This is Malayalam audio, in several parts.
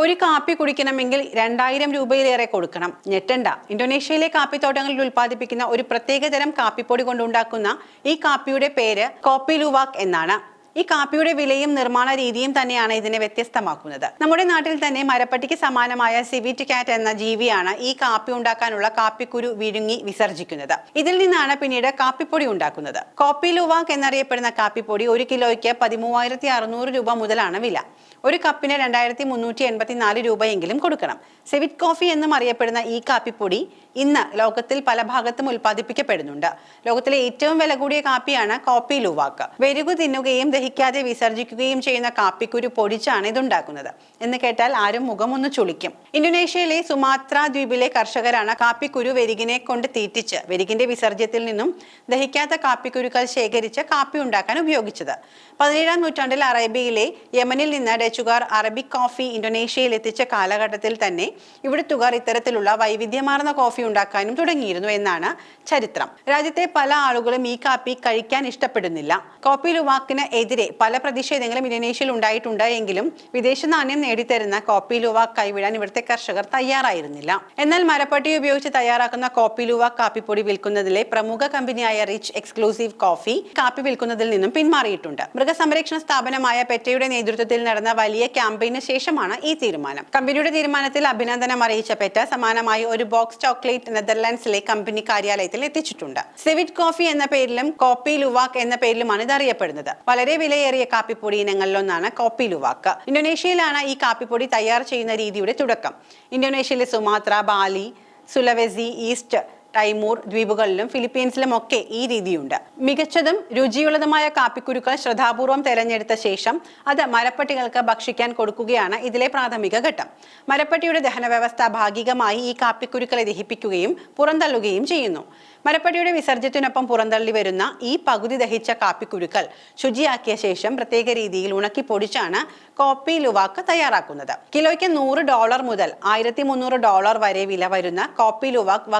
ഒരു കാപ്പി കുടിക്കണമെങ്കിൽ രണ്ടായിരം രൂപയിലേറെ കൊടുക്കണം. ഞെട്ടണ്ട. ഇന്തോനേഷ്യയിലെ കാപ്പിത്തോട്ടങ്ങളിൽ ഉൽപ്പാദിപ്പിക്കുന്ന ഒരു പ്രത്യേകതരം കാപ്പിപ്പൊടി കൊണ്ടുണ്ടാക്കുന്ന ഈ കാപ്പിയുടെ പേര് കോപ്പി ലുവാക് എന്നാണ്. ഈ കാപ്പിയുടെ വിലയും നിർമ്മാണ രീതിയും തന്നെയാണ് ഇതിനെ വ്യത്യസ്തമാക്കുന്നത്. നമ്മുടെ നാട്ടിൽ തന്നെ മരപ്പട്ടിക്ക് സമാനമായ സിവിറ്റ് കാറ്റ് എന്ന ജീവിയാണ് ഈ കാപ്പി ഉണ്ടാക്കാനുള്ള കാപ്പിക്കുരു വിഴുങ്ങി വിസർജിക്കുന്നത്. ഇതിൽ നിന്നാണ് പിന്നീട് കാപ്പിപ്പൊടി ഉണ്ടാക്കുന്നത്. കോപ്പി ലുവാക് എന്നറിയപ്പെടുന്ന കാപ്പിപ്പൊടി ഒരു കിലോയ്ക്ക് പതിമൂവായിരത്തി അറുന്നൂറ് രൂപ മുതലാണ് വില. ഒരു കപ്പിന് രണ്ടായിരത്തി മുന്നൂറ്റി എൺപത്തി നാല് രൂപയെങ്കിലും കൊടുക്കണം. സെവിറ്റ് കോഫി എന്നും അറിയപ്പെടുന്ന ഈ കാപ്പിപ്പൊടി ഇന്ന് ലോകത്തിൽ പല ഭാഗത്തും ഉൽപ്പാദിപ്പിക്കപ്പെടുന്നുണ്ട്. ലോകത്തിലെ ഏറ്റവും വില കൂടിയ കാപ്പിയാണ് കോപ്പി ലുവാക്ക് വെരുകു തിന്നുകയും ദഹിക്കാതെ വിസർജിക്കുകയും ചെയ്യുന്ന കാപ്പിക്കുരു പൊടിച്ചാണ് ഇതുണ്ടാക്കുന്നത്. എന്ന് കേട്ടാൽ ആരും മുഖമൊന്ന് ചുളിക്കും. ഇന്തോനേഷ്യയിലെ സുമാത്ര ദ്വീപിലെ കർഷകരാണ് കാപ്പിക്കുരു വെരികിനെ കൊണ്ട് തീറ്റിച്ച് വെരികിന്റെ വിസർജ്യത്തിൽ നിന്നും ദഹിക്കാത്ത കാപ്പിക്കുരുക്കൾ ശേഖരിച്ച് കാപ്പി ഉണ്ടാക്കാൻ ഉപയോഗിച്ചത്. പതിനേഴാം നൂറ്റാണ്ടിൽ അറേബ്യയിലെ യമനിൽ നിന്ന് ഡച്ചുകാർ അറബിക് കോഫി ഇന്തോനേഷ്യയിൽ എത്തിച്ച കാലഘട്ടത്തിൽ തന്നെ ഇവിടുത്തുകാർ ഇത്തരത്തിലുള്ള വൈവിധ്യമാർന്ന കോഫി ഉണ്ടാക്കാനും തുടങ്ങിയിരുന്നു എന്നാണ് ചരിത്രം. രാജ്യത്തെ പല ആളുകളും ഈ കാപ്പി കഴിക്കാൻ ഇഷ്ടപ്പെടുന്നില്ല. കോപ്പി ലുവാക്കിന് എതിരെ പല പ്രതിഷേധങ്ങളും ഇന്തോനേഷ്യയിൽ ഉണ്ടായിട്ടുണ്ട് എങ്കിലും വിദേശ നാണ്യം നേടിത്തരുന്ന കോപ്പി ലുവ കൈവിടാൻ ഇവിടുത്തെ കർഷകർ തയ്യാറായിരുന്നില്ല. എന്നാൽ മരപ്പട്ടി ഉപയോഗിച്ച് തയ്യാറാക്കുന്ന കോപ്പി ലുവ കാപ്പിപ്പൊടി വിൽക്കുന്നതിലെ പ്രമുഖ കമ്പനിയായ റിച്ച് എക്സ്ക്ലൂസീവ് കോഫി കാപ്പി വിൽക്കുന്നതിൽ നിന്നും പിന്മാറിയിട്ടുണ്ട്. മൃഗസംരക്ഷണ സ്ഥാപനമായ പെറ്റയുടെ നേതൃത്വത്തിൽ നടന്ന വലിയ ക്യാമ്പയിന് ശേഷമാണ് ഈ തീരുമാനം. കമ്പനിയുടെ തീരുമാനത്തിൽ അഭിനന്ദനം അറിയിച്ച പെറ്റ സമാനമായി ഒരു ബോക്സ് ചോക്ലേറ്റ് നെതർലാൻഡ്സിലെ കമ്പനി കാര്യാലയത്തിൽ എത്തിച്ചിട്ടുണ്ട്. സിവിറ്റ് കോഫി എന്ന പേരിലും കോപ്പി ലുവാക് എന്ന പേരിലുമാണ് ഇത് അറിയപ്പെടുന്നത്. വളരെ വിലയേറിയ കാപ്പിപ്പൊടി ഇനങ്ങളിലൊന്നാണ് കോപ്പി ലുവാക്ക് ഇന്തോനേഷ്യയിലാണ് ഈ കാപ്പിപ്പൊടി തയ്യാർ ചെയ്യുന്ന രീതിയുടെ തുടക്കം. ഇന്തോനേഷ്യയിലെ Sumatra Bali Sulawesi East Timor ദ്വീപുകളിലും ഫിലിപ്പീൻസിലും ഒക്കെ ഈ രീതിയുണ്ട്. മികച്ചതും രുചിയുള്ളതുമായ കാപ്പിക്കുരുക്കൾ ശ്രദ്ധാപൂർവം തെരഞ്ഞെടുത്ത ശേഷം അത് മരപ്പട്ടികൾക്ക് ഭക്ഷിക്കാൻ കൊടുക്കുകയാണ് ഇതിലെ പ്രാഥമിക ഘട്ടം. മരപ്പട്ടിയുടെ ദഹന വ്യവസ്ഥ ഭാഗികമായി ഈ കാപ്പിക്കുരുക്കളെ ദഹിപ്പിക്കുകയും പുറന്തള്ളുകയും ചെയ്യുന്നു. മരപ്പട്ടിയുടെ വിസർജ്യത്തിനൊപ്പം പുറന്തള്ളി വരുന്ന ഈ പകുതി ദഹിച്ച കാപ്പിക്കുരുക്കൾ ശുചിയാക്കിയ ശേഷം പ്രത്യേക രീതിയിൽ ഉണക്കി പൊടിച്ചാണ് കോപ്പി ലുവാക്ക് തയ്യാറാക്കുന്നത്. കിലോയ്ക്ക് നൂറ് ഡോളർ മുതൽ ആയിരത്തി ഡോളർ വരെ വില വരുന്ന കോപ്പി ലുവാക്ക്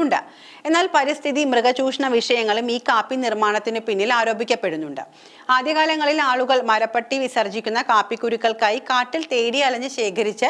വകഭേദങ്ങളുണ്ട് എന്നാൽ പരിസ്ഥിതി മൃഗചൂഷണ വിഷയങ്ങളും ഈ കാപ്പി നിർമ്മാണത്തിന് പിന്നിൽ ആരോപിക്കപ്പെടുന്നുണ്ട്. ആദ്യകാലങ്ങളിൽ ആളുകൾ മരപ്പട്ടി വിസർജിക്കുന്ന കാപ്പിക്കുരുക്കൾക്കായി കാട്ടിൽ തേടി അലഞ്ഞ് ശേഖരിച്ച്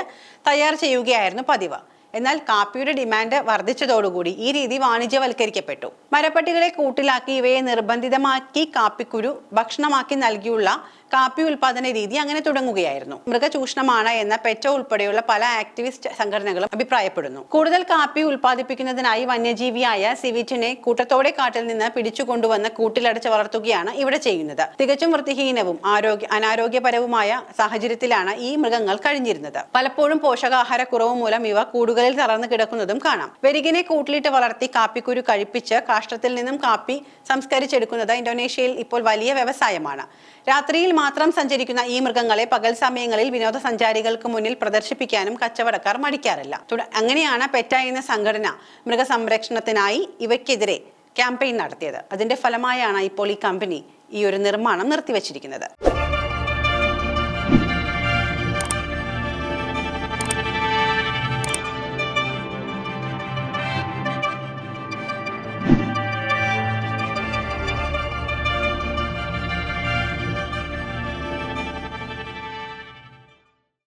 തയ്യാർ ചെയ്യുകയായിരുന്നു പതിവ്. എന്നാൽ കാപ്പിയുടെ ഡിമാൻഡ് വർദ്ധിച്ചതോടുകൂടി ഈ രീതി വാണിജ്യവൽക്കരിക്കപ്പെട്ടു. മരപ്പട്ടികളെ കൂട്ടിലാക്കി ഇവയെ നിർബന്ധിതമാക്കി കാപ്പിക്കുരു ഭക്ഷണമാക്കി നൽകിയുള്ള കാപ്പി ഉൽപാദന രീതി അങ്ങനെ തുടങ്ങുകയായിരുന്നു. മൃഗചൂഷണമാണ് എന്ന പെറ്റോ ഉൾപ്പെടെയുള്ള പല ആക്ടിവിസ്റ്റ് സംഘടനകളും അഭിപ്രായപ്പെടുന്നു. കൂടുതൽ കാപ്പി ഉൽപ്പാദിപ്പിക്കുന്നതിനായി വന്യജീവിയായ സിവിറ്റിനെ കൂട്ടത്തോടെ കാട്ടിൽ നിന്ന് പിടിച്ചുകൊണ്ടുവന്ന് കൂട്ടിലടച്ച് വളർത്തുകയാണ് ഇവിടെ ചെയ്യുന്നത്. തികച്ചും വൃത്തിഹീനവും ആരോഗ്യ അനാരോഗ്യപരവുമായ സാഹചര്യത്തിലാണ് ഈ മൃഗങ്ങൾ കഴിഞ്ഞിരുന്നത്. പലപ്പോഴും പോഷകാഹാര കുറവ് മൂലം ഇവ കൂടുകളിൽ തളർന്നു കിടക്കുന്നതും കാണാം. വെരികിനെ കൂട്ടിലിട്ട് വളർത്തി കാപ്പിക്കുരു കഴിപ്പിച്ച് കാഷ്ടത്തിൽ നിന്നും കാപ്പി സംസ്കരിച്ചെടുക്കുന്നത് ഇന്തോനേഷ്യയിൽ ഇപ്പോൾ വലിയ വ്യവസായമാണ്. രാത്രിയിൽ മാത്രം സഞ്ചരിക്കുന്ന ഈ മൃഗങ്ങളെ പകൽ സമയങ്ങളിൽ വിനോദസഞ്ചാരികൾക്ക് മുന്നിൽ പ്രദർശിപ്പിക്കാനും കച്ചവടക്കാർ മടിക്കാറില്ല. അങ്ങനെയാണ് പെറ്റ എന്ന സംഘടന മൃഗസംരക്ഷണത്തിനായി ഇവയ്ക്കെതിരെ ക്യാമ്പയിൻ നടത്തിയത്. അതിന്റെ ഫലമായാണ് ഇപ്പോൾ ഈ കമ്പനി ഈ ഒരു നിർമ്മാണം നിർത്തിവച്ചിരിക്കുന്നത്.